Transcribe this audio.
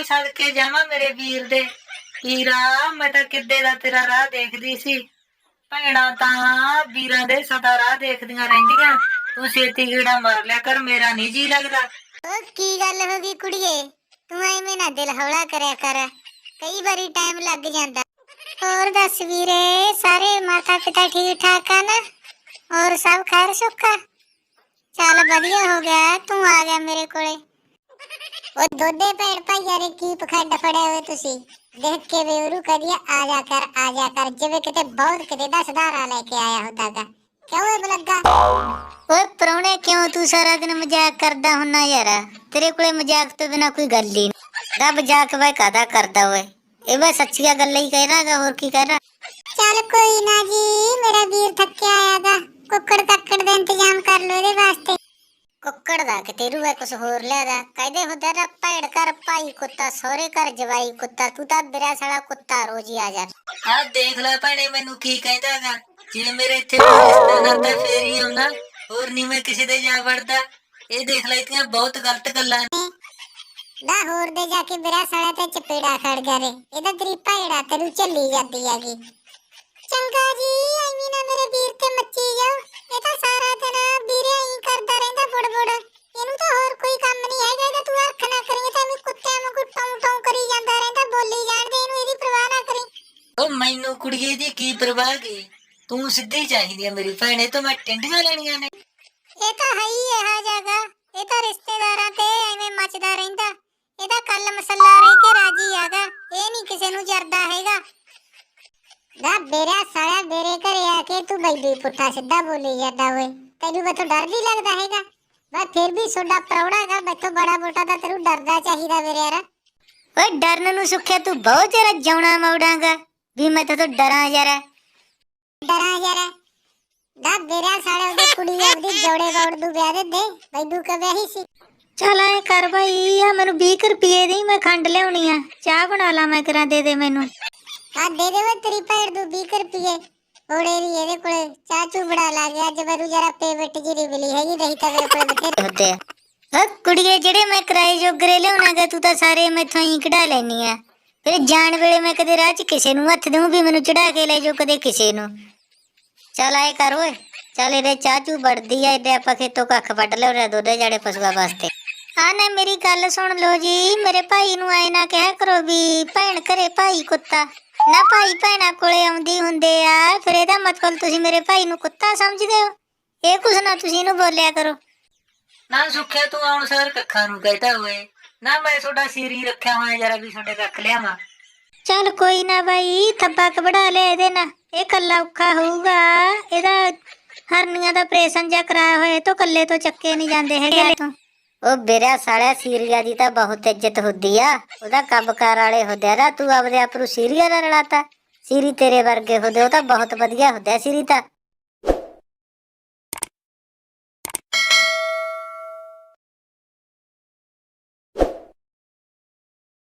ਮੈਂ ਸਦਕੇ ਜਾਵਾਂ ਮੇਰੇ ਵੀਰ ਦੇ। ਵੀਰਾ ਮੈਂ ਤਾਂ ਕਿੱਦੇ ਦਾ ਤੇਰਾ ਰਾਹ ਦੇਖਦੀ ਸੀ। ਭੈਣਾਂ ਤਾਂ ਵੀਰਾਂ ਦੇ ਸਦਾ ਰਾਹ ਦੇਖਦੀਆਂ ਰਹਿੰਦੀਆਂ। ਤੂੰ ਛੇਤੀ ਗੀੜਾ ਮਾਰ ਲਿਆ ਕਰ, ਮੇਰਾ ਨਹੀਂ ਜੀ ਲੱਗਦਾ। ਓ ਕੀ ਗੱਲ ਹੋ ਗਈ ਕੁੜੀਏ? ਤੂੰ ਐਵੇਂ ਨਾ ਦਿਲ ਹੌਲਾ ਕਰਿਆ ਕਰ। ਕਈ ਵਾਰੀ ਟਾਈਮ ਲੱਗ ਜਾਂਦਾ। ਹੋਰ ਦੱਸ ਵੀਰੇ, ਸਾਰੇ ਮਾਤਾ ਪਿਤਾ ਠੀਕ ਠਾਕ ਆ ਨਾ? ਹੋਰ ਸਭ ਖੈਰ ਸੁੱਖਾ ਚੱਲ ਵਧੀਆ ਹੋ ਗਿਆ, ਤੂੰ ਆ ਗਿਆ ਮੇਰੇ ਕੋਲੇ। ਉਹ ਦੋਦੇ ਭੈਣ ਭਾਈਆਂ ਨੇ ਕੀ ਪਖੰਡ ਫੜਿਆ ਹੋਏ ਤੁਸੀਂ? ਦੇਖ ਕੇ ਵੇਰੂ ਕਰੀਏ ਆ ਜਾ ਕਰ ਆ ਜਾ ਕਰ ਜਿਵੇਂ ਕਿਤੇ ਬਹੁਤ ਕਿਤੇ ਦਾ ਸੁਧਾਰਾ ਲੈ ਕੇ ਆਇਆ ਹੁੰਦਾਗਾ ਕਿਉਂ ਇਹ ਬਲੱਗਾ? ਓਏ ਪਰੌਣੇ ਕਿਉਂ ਤੂੰ ਸਾਰਾ ਦਿਨ ਮਜ਼ਾਕ ਕਰਦਾ ਹੁੰਨਾ ਯਾਰ? ਤੇਰੇ ਕੋਲੇ ਮਜ਼ਾਕ ਤੋਂ ਬਿਨਾ ਕੋਈ ਗੱਲ ਹੀ ਨਹੀਂ। ਰੱਬ ਮਜ਼ਾਕ ਵੇ ਕਾਦਾ ਕਰਦਾ ਓਏ? ਇਹ ਮੈਂ ਸੱਚੀਆਂ ਗੱਲਾਂ ਹੀ ਕਹਿ ਰਹਾਗਾ ਹੋਰ ਕੀ ਕਹਿ ਰਹਾ ਚੱਲ ਕੋਈ ਨਾ ਜੀ ਮੇਰਾ ਵੀਰ ਥੱਕਿਆ ਆਇਆਗਾ ਕੁੱਕੜ ਕੱਕੜ ਦਾ ਇੰਤਜ਼ਾਮ ਕਰ ਲੋ ਇਹਦੇ ਵਾਸਤੇ। ਕੁੱਕੜ ਦਾ ਕਿਤੇ ਰੂਏ ਕੁਛ ਹੋਰ ਲਿਆਦਾ ਕਹਿੰਦੇ ਹੁੰਦਾ ਨਾ ਭੈੜ ਕਰ ਭਾਈ ਕੁੱਤਾ ਸਹੁਰੇ ਘਰ ਜਵਾਈ ਕੁੱਤਾ ਤੂੰ ਤਾਂ ਬਿਰਾ ਸਾਲਾ ਕੁੱਤਾ ਰੋਜ਼ ਹੀ ਆ ਜਾ। ਆਹ ਦੇਖ ਲੈ ਭੈਣੇ ਮੈਨੂੰ ਕੀ ਕਹਿੰਦਾਗਾ ਜੇ ਮੇਰੇ ਇੱਥੇ ਰਿਸ਼ਤਾ ਕਰਦਾ ਫੇਰ ਹੀ ਆਉਂਦਾ ਹੋਰ ਨਹੀਂ ਮੈਂ ਕਿਸੇ ਦੇ ਜਾ ਵੜਦਾ। ਇਹ ਦੇਖ ਲੈ ਇਤੀਆਂ ਬਹੁਤ ਗਲਤ ਗੱਲਾਂ ਨੇ। ਨਾ ਹੋਰ ਦੇ ਜਾ ਕੇ ਬਿਰਾ ਸਾਲਾ ਤੇ ਚਪੇੜਾ ਖੜ ਗਿਆ ਰੇ। ਇਹਦਾ ਤੇਰੀ ਭੈੜਾ ਤੈਨੂੰ ਚੱਲੀ ਜਾਂਦੀ ਹੈਗੀ। ਚੰਗਾ ਜੀ। ਉਹ ਮੈਨੂੰ ਕੁੜੀਏ ਦੀ ਕੀ ਪਰਵਾਹ ਕੀ ਤੂੰ ਸਿੱਧੀ ਚਾਹੀਦੀ ਆ ਮੇਰੀ ਭੈਣੇ, ਤੋਂ ਮੈਂ ਟਿੰਡੀਆਂ ਲੈਣੀਆਂ ਨੇ। ਇਹ ਤਾਂ ਹੈ ਹੀ ਇਹ ਜਗ੍ਹਾ ਇਹ ਤਾਂ ਰਿਸ਼ਤੇਦਾਰਾਂ ਤੇ ਐਵੇਂ ਮੱਚਦਾ ਰਹਿੰਦਾ। ਇਹਦਾ ਕੱਲ ਮਸੱਲਾ ਰਹਿ ਕੇ ਰਾਜੀ ਹੈਗਾ ਇਹ ਨਹੀਂ ਕਿਸੇ ਨੂੰ ਜਰਦਾ ਹੈਗਾ। ਨਾ ਬੇਰਾ ਸਾਲਾ ਮੇਰੇ ਘਰੇ ਆ ਕੇ ਤੂੰ ਬੈਬੀ ਪੁੱਠਾ ਸਿੱਧਾ ਬੋਲੀ ਜਾਂਦਾ ਓਏ। ਤੈਨੂੰ ਮੈਥੋਂ ਡਰ ਨਹੀਂ ਲੱਗਦਾ ਹੈਗਾ? ਮੈਂ ਫਿਰ ਵੀ ਸੋਡਾ ਪ੍ਰਾਹੁਣਾ ਹੈਗਾ ਮੈਥੋਂ ਬੜਾ ਮੋਟਾ ਤਾਂ ਤੈਨੂੰ ਡਰਦਾ ਚਾਹੀਦਾ ਮੇਰੇ ਯਾਰ। ਓਏ ਡਰਨ ਨੂੰ ਸੁੱਖਿਆ ਤੂੰ ਬਹੁਤ ਜਰਾ ਜਾਉਣਾ ਮੌੜਾਂਗਾ ਵੀ ਮੈਂ ਤਾਂ ਡਰਾਂ ਯਾਰ। ਡਰਾਂ ਯਾਰ। ਦਾ ਬੇਰਾ ਸਾਲੇ ਉਹਦੀ ਕੁੜੀ ਆਪਦੀ ਜੋੜੇ ਗੌੜ ਨੂੰ ਵਿਆਹ ਦੇ ਦੇ। ਬੈਦੂ ਕਵੇ ਹੀ ਸੀ? ਚਲ ਐ ਕਰ ਬਈ ਆ ਮੈਨੂੰ 20 ਰੁਪਏ ਦੀ ਮੈਂ ਖੰਡ ਲਿਆਉਣੀ ਆ। ਚਾਹ ਬਣਾ ਲਾ ਮੈਂ ਕਰਾਂ ਦੇ ਦੇ ਮੈਨੂੰ। ਆ ਦੇ ਦੇ ਵੇ ਤੇਰੀ ਭੈਣ ਨੂੰ 20 ਰੁਪਏ। ਹੋੜੇ ਦੀ ਇਹਦੇ ਕੋਲੇ ਚਾਹ ਚੂ ਬਣਾ ਲਾ ਗਿਆ ਅੱਜ ਮੈਨੂੰ ਜਰਾ ਪੇਮੈਂਟ ਜੀ ਨਹੀਂ ਮਿਲੀ ਹੈਗੀ ਨਹੀਂ ਤਾਂ ਮੇਰੇ ਕੋਲੇ ਬਥੇਰੇ ਹੁੰਦੇ ਆ ਹਾਂ ਕੁੜੀਏ ਜਿਹੜੇ ਮੈਂ ਕਿਰਾਏ ਜੋਗਰੇ ਲਿਆਉਣਾਗਾ ਤੂੰ ਤਾਂ ਸਾਰੇ ਮੈਥੋਂ ਹੀ ਕਢਾ ਲੈਣੀ ਆ। ਫਿਰ ਜਾਣ ਵੇਲੇ ਮੈਂ ਕਦੇ ਰਾਹ 'ਚ ਕਿਸੇ ਨੂੰ ਹੱਥ ਦੇਉਂ ਵੀ ਮੈਨੂੰ ਚੜਾ ਕੇ ਲੈ ਜਾਓ ਕਦੇ ਕਿਸੇ ਨੂੰ। ਚੱਲ ਆਏ ਕਰ ਓਏ, ਚੱਲ ਇਹਦੇ ਚਾਚੂ ਵੜਦੀ ਆ, ਇਹਦੇ ਆਪਾਂ ਖੇਤੋਂ ਕੱਖ ਵੱਢ ਲਿਓ ਰੇ ਦੋਦੇ ਜਾੜੇ ਪਸ਼ੂਆਂ ਵਾਸਤੇ। ਆ ਨਾ ਮੇਰੀ ਗੱਲ ਸੁਣ ਲਓ ਜੀ, ਮੇਰੇ ਭਾਈ ਨੂੰ ਆਏ ਨਾ ਕਹਿਆ ਕਰੋ ਵੀ ਭੈਣ ਘਰੇ ਭਾਈ ਕੁੱਤਾ। ਨਾ ਭਾਈ ਭੈਣਾ ਕੋਲੇ ਆਉਂਦੀ ਹੁੰਦੇ ਆ, ਫਿਰ ਇਹਦਾ ਮਤਲਬ ਤੁਸੀਂ ਮੇਰੇ ਭਾਈ ਨੂੰ ਕੁੱਤਾ ਸਮਝਦੇ ਹੋ? ਇਹ ਕੁਛ ਨਾ ਤੁਸੀਂ ਇਹਨੂੰ ਬੋਲਿਆ ਕਰੋ। ਨਾ ਸੁੱਖਿਆ ਤੂੰ ਆਉਣ ਸਾਰ ਕੱਖਾਂ ਨੂੰ ਕਹਿਤਾ ਹੋਏ ਨਾ ਮੈਂ ਤੁਹਾਡਾ ਸੀਰੀ ਰੱਖਿਆ ਹੋਇਆ ਜਰਾ ਵੀ ਤੁਹਾਡੇ ਕੱਖ ਲਿਆਵਾਂ ਚੱਲ ਕੋਈ ਨਾ ਬਾਈ ਥੱਬਾ ਕਬੜਾ ਲੈ ਇਹਦੇ ਨਾ ਇਹ ਕੱਲਾ ਔਖਾ ਹੋਊਗਾ। ਇਹਦਾ ਹਰਨੀਆਂ ਦਾ ਆਪਰੇਸ਼ਨ ਜਾਂ ਕਰਾਇਆ ਹੋਇਆ ਇਹ ਤੋਂ ਕੱਲੇ ਤੋਂ ਚੱਕੇ ਨਹੀਂ ਜਾਂਦੇ ਹੈਗੇ ਤੋਂ। ਉਹ ਬੇਰਾ ਸਾਲਿਆ ਸੀਰੀਆ ਦੀ ਤਾਂ ਬਹੁਤ ਇੱਜ਼ਤ ਹੁੰਦੀ ਆ। ਉਹਦਾ ਕੰਮਕਾਰ ਵਾਲੇ ਹੁੰਦੇ ਆ ਨਾ ਤੂੰ ਆਪਦੇ ਆਪ ਨੂੰ ਸੀਰੀਆ ਨਾਲ ਰਲਾਤਾ। ਸੀਰੀ ਤੇਰੇ ਵਰਗੇ ਹੁੰਦੇ ਉਹ ਤਾਂ ਬਹੁਤ ਵਧੀਆ ਹੁੰਦੇ ਸੀਰੀ ਤਾਂ।